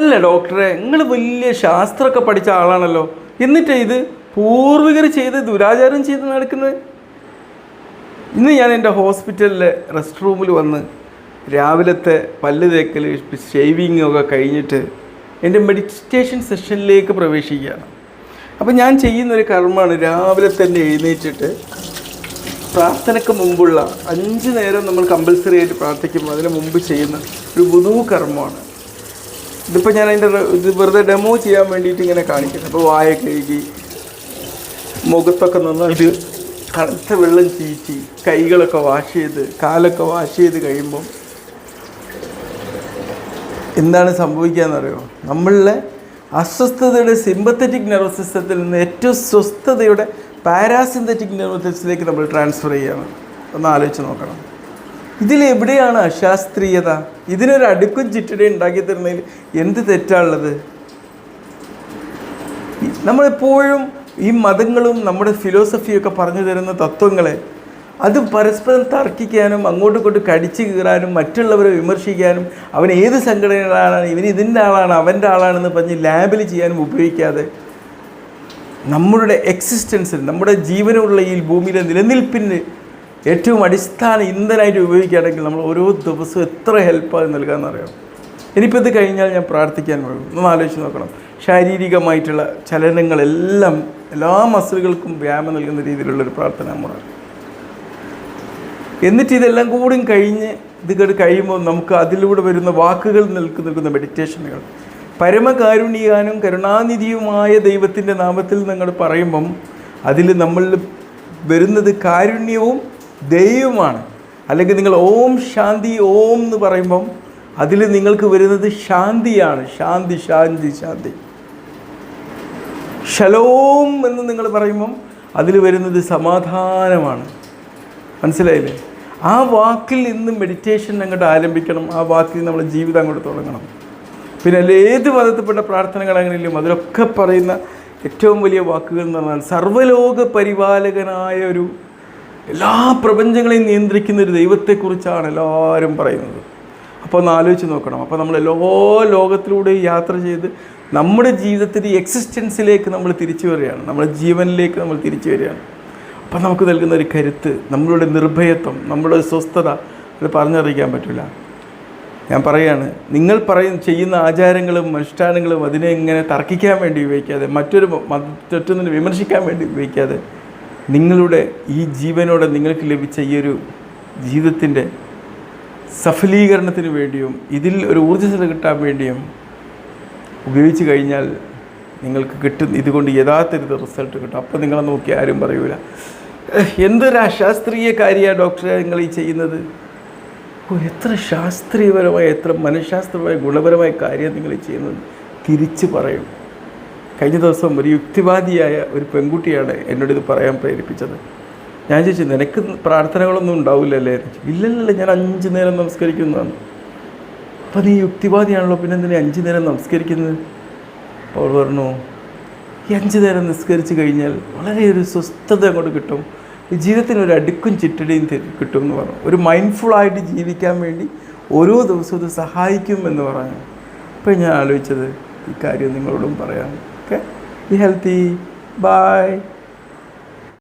അല്ല ഡോക്ടറെ നിങ്ങൾ വലിയ ശാസ്ത്രമൊക്കെ പഠിച്ച ആളാണല്ലോ. എന്നിട്ട് ഇത് പൂർവികർ ചെയ്ത് ദുരാചാരം ചെയ്ത് നടക്കുന്നത്? ഇന്ന് ഞാൻ എന്റെ ഹോസ്പിറ്റലിലെ റെസ്റ്റ് റൂമിൽ വന്ന് രാവിലത്തെ പല്ല് തേക്കൽ ഷേവിങ് ഒക്കെ കഴിഞ്ഞിട്ട് എന്റെ മെഡിറ്റേഷൻ സെഷനിലേക്ക് പ്രവേശിക്കുകയാണ്. അപ്പോൾ ഞാൻ ചെയ്യുന്നൊരു കർമ്മമാണ് രാവിലെ തന്നെ എഴുന്നേറ്റിട്ട് പ്രാർത്ഥനയ്ക്ക് മുമ്പുള്ള അഞ്ച് നേരം നമ്മൾ കമ്പൽസറി ആയിട്ട് പ്രാർത്ഥിക്കുമ്പോൾ അതിന് മുമ്പ് ചെയ്യുന്ന ഒരു പുതു കർമ്മമാണ്. ഇതിപ്പോൾ ഞാൻ അതിന്റെ ഇത് വെറുതെ ഡെമോ ചെയ്യാൻ വേണ്ടിയിട്ട് ഇങ്ങനെ കാണിക്കുന്നത് അപ്പോൾ വായ കഴുകി മുഖത്തൊക്കെ നന്നായിട്ട് കറുത്ത വെള്ളം ചീറ്റി കൈകളൊക്കെ വാഷ് ചെയ്ത് കാലൊക്കെ വാഷ് ചെയ്ത് കഴിയുമ്പം എന്താണ് സംഭവിക്കുകയെന്നറിയോ നമ്മളിലെ അസ്വസ്ഥതയുടെ സിമ്പത്തറ്റിക് നെർവസ് സിസ്റ്റത്തിൽ നിന്ന് ഏറ്റവും സ്വസ്ഥതയുടെ പാരാസിന്തറ്റിക് നെർവസ് സിസ്റ്റത്തിലേക്ക് നമ്മൾ ട്രാൻസ്ഫർ ചെയ്യണം. ഒന്ന് ആലോചിച്ച് നോക്കണം. ഇതിൽ എവിടെയാണ് അശാസ്ത്രീയത? ഇതിനൊരു അടുക്കും ചിട്ടടയും ഉണ്ടാക്കി തരുന്നതിൽ എന്ത് തെറ്റാണുള്ളത്? നമ്മളെപ്പോഴും ഈ മതങ്ങളും നമ്മുടെ ഫിലോസഫിയൊക്കെ പറഞ്ഞു തരുന്ന തത്വങ്ങളെ അത് പരസ്പരം തർക്കിക്കാനും അങ്ങോട്ടും ഇങ്ങോട്ടും കടിച്ചു കീറാനും മറ്റുള്ളവരെ വിമർശിക്കാനും അവൻ ഏത് സംഘടനയുടെ ആളാണ് ഇവൻ ഇതിന്റെ ആളാണ് അവന്റെ ആളാണെന്ന് പറഞ്ഞ് ലാബിൽ ചെയ്യാനും ഉപയോഗിക്കാതെ നമ്മളുടെ എക്സിസ്റ്റൻസിൽ നമ്മുടെ ജീവനുള്ള ഈ ഭൂമിയിലെ നിലനിൽപ്പിന് ഏറ്റവും അടിസ്ഥാന ഇന്ധനമായിട്ട് ഉപയോഗിക്കുകയാണെങ്കിൽ നമ്മൾ ഓരോ ദിവസവും എത്ര ഹെൽപ്പ് ഹെൽപ്പാണ് നൽകാമെന്നറിയാം ഇനിയിപ്പോൾ ഇത് കഴിഞ്ഞാൽ ഞാൻ പ്രാർത്ഥിക്കാൻ പോകും. ഒന്ന് ആലോചിച്ച് നോക്കണം. ശാരീരികമായിട്ടുള്ള ചലനങ്ങളെല്ലാം എല്ലാ മസിലുകൾക്കും വ്യായാമം നൽകുന്ന രീതിയിലുള്ളൊരു പ്രാർത്ഥന മുറ എന്നിട്ട് ഇതെല്ലാം കൂടി കഴിഞ്ഞ് ഇത് കഴിയുമ്പോൾ നമുക്ക് അതിലൂടെ വരുന്ന വാക്കുകൾ നിൽക്കു നിൽക്കുന്ന മെഡിറ്റേഷനുകൾ പരമകാരുണ്യാനും കരുണാനിധിയുമായ ദൈവത്തിന്റെ നാമത്തിൽ നിങ്ങൾ പറയുമ്പം അതിൽ നമ്മളിൽ വരുന്നത് കാരുണ്യവും ദൈവമാണ്. അല്ലെങ്കിൽ നിങ്ങൾ ഓം ശാന്തി ഓം എന്ന് പറയുമ്പം അതിൽ നിങ്ങൾക്ക് വരുന്നത് ശാന്തിയാണ്. ശാന്തി ശാന്തി ശാന്തി. ഷലോം എന്ന് നിങ്ങൾ പറയുമ്പം അതിൽ വരുന്നത് സമാധാനമാണ്. മനസ്സിലായില്ലേ? ആ വാക്കിൽ നിന്ന് മെഡിറ്റേഷൻ അങ്ങോട്ട് ആരംഭിക്കണം. ആ വാക്കിൽ നമ്മൾ ജീവിതം അങ്ങോട്ട് തുടങ്ങണം. പിന്നെ അല്ല ഏത് മതത്തിൽപ്പെട്ട പ്രാർത്ഥനകളാണെങ്കിലും അതിലൊക്കെ പറയുന്ന ഏറ്റവും വലിയ വാക്കുകൾ എന്ന് പറഞ്ഞാൽ സർവലോക പരിപാലകനായ ഒരു എല്ലാ പ്രപഞ്ചങ്ങളെയും നിയന്ത്രിക്കുന്ന ഒരു ദൈവത്തെക്കുറിച്ചാണ് എല്ലാവരും പറയുന്നത്. അപ്പോൾ ഒന്ന് ആലോചിച്ച് നോക്കണം. അപ്പോൾ നമ്മൾ എല്ലാ ലോകത്തിലൂടെ യാത്ര ചെയ്ത് നമ്മുടെ ജീവിതത്തിന്റെ എക്സിസ്റ്റൻസിലേക്ക് നമ്മൾ തിരിച്ചു വരികയാണ്. നമ്മുടെ ജീവനിലേക്ക് നമ്മൾ തിരിച്ചു വരികയാണ്. അപ്പം നമുക്ക് നൽകുന്ന ഒരു കരുത്ത് നമ്മളുടെ നിർഭയത്വം നമ്മുടെ സ്വസ്ഥത അത് പറഞ്ഞറിയിക്കാൻ പറ്റില്ല. ഞാൻ പറയാണ് നിങ്ങൾ പറയും ചെയ്യുന്ന ആചാരങ്ങളും അനുഷ്ഠാനങ്ങളും അതിനെ ഇങ്ങനെ തർക്കിക്കാൻ വേണ്ടി ഉപയോഗിക്കാതെ മറ്റൊരു മറ്റൊന്നിനെ വിമർശിക്കാൻ വേണ്ടി ഉപയോഗിക്കാതെ നിങ്ങളുടെ ഈ ജീവനോടെ നിങ്ങൾക്ക് ലഭിച്ച ഈ ഒരു ജീവിതത്തിന്റെ സഫലീകരണത്തിന് വേണ്ടിയും ഇതിൽ ഒരു ഊർജസ്വത കിട്ടാൻ വേണ്ടിയും ഉപയോഗിച്ച് കഴിഞ്ഞാൽ നിങ്ങൾക്ക് കിട്ടും. ഇതുകൊണ്ട് യഥാർത്ഥത്തിൽ റിസൾട്ട് കിട്ടും. അപ്പോൾ നിങ്ങളെ നോക്കി ആരും പറയൂല. "ഏഹ്, എന്തൊരു അശാസ്ത്രീയ കാര്യമാണ് ഡോക്ടറെ നിങ്ങൾ ഈ ചെയ്യുന്നത്? ഓ എത്ര ശാസ്ത്രീയപരമായ എത്ര മനഃശാസ്ത്രപരമായ ഗുണപരമായ കാര്യം നിങ്ങൾ ചെയ്യുന്നത്? തിരിച്ച് പറയും. കഴിഞ്ഞ ദിവസം ഒരു യുക്തിവാദിയായ ഒരു പെൺകുട്ടിയാണ് എന്നോട് ഇത് പറയാൻ പ്രേരിപ്പിച്ചത്. ഞാൻ ചോദിച്ചു നിനക്ക് പ്രാർത്ഥനകളൊന്നും ഉണ്ടാവില്ലല്ലേ. ഇല്ലല്ലല്ല ഞാൻ അഞ്ച് നേരം നമസ്കരിക്കുന്നതാണ്. അപ്പം നീ യുക്തിവാദിയാണല്ലോ പിന്നെ എന്തിനാ അഞ്ച് നേരം നമസ്കരിക്കുന്നത്? അപ്പോൾ അവൾ പറഞ്ഞു ഈ അഞ്ച് നേരം നിസ്കരിച്ച് കഴിഞ്ഞാൽ വളരെ ഒരു സ്വസ്ഥത അങ്ങോട്ട് കിട്ടും. ജീവിതത്തിന് ഒരു അടുക്കും ചിട്ടടിയും കിട്ടും എന്ന് പറഞ്ഞു. ഒരു മൈൻഡ്ഫുള്ളായിട്ട് ജീവിക്കാൻ വേണ്ടി ഓരോ ദിവസവും ഇത് സഹായിക്കും എന്ന് പറഞ്ഞു. അപ്പോൾ ഞാൻ ആലോചിച്ചത് ഇക്കാര്യം കാര്യം നിങ്ങളോടും പറയാം. Okay? Be healthy. Bye.